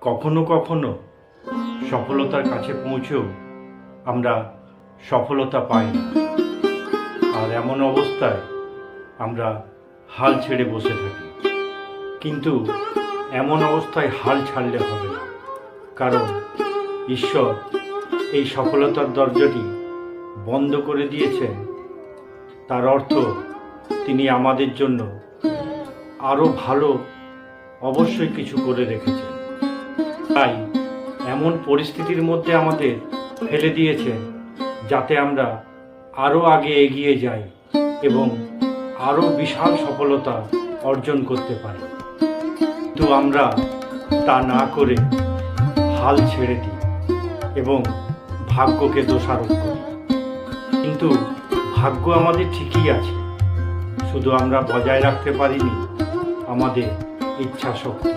কখনো কখনো সফলতার কাছে পৌঁছেও আমরা সফলতা পাই না। আর এমন অবস্থায় আমরা হাল ছেড়ে বসে থাকি। কিন্তু এমন অবস্থায় হাল ছাড়লে হবে না। কারণ ঈশ্বর এই সফলতার দরজাটি বন্ধ করে দিয়েছেন। তার অর্থ তিনি আমাদের জন্য আরও ভালো অবশ্যই কিছু করে রেখেছেন। তাই এমন পরিস্থিতির মধ্যে আমাদের ফেলে দিয়েছেন যাতে আমরা আরও আগে এগিয়ে যাই এবং আরও বিশাল সফলতা অর্জন করতে পারি। কিন্তু আমরা তা না করে হাল ছেড়ে দিই এবং ভাগ্যকে দোষারোপ করি। কিন্তু ভাগ্য আমাদের ঠিকই আছে, শুধু আমরা বজায় রাখতে পারিনি, আমাদের ইচ্ছা শক্তি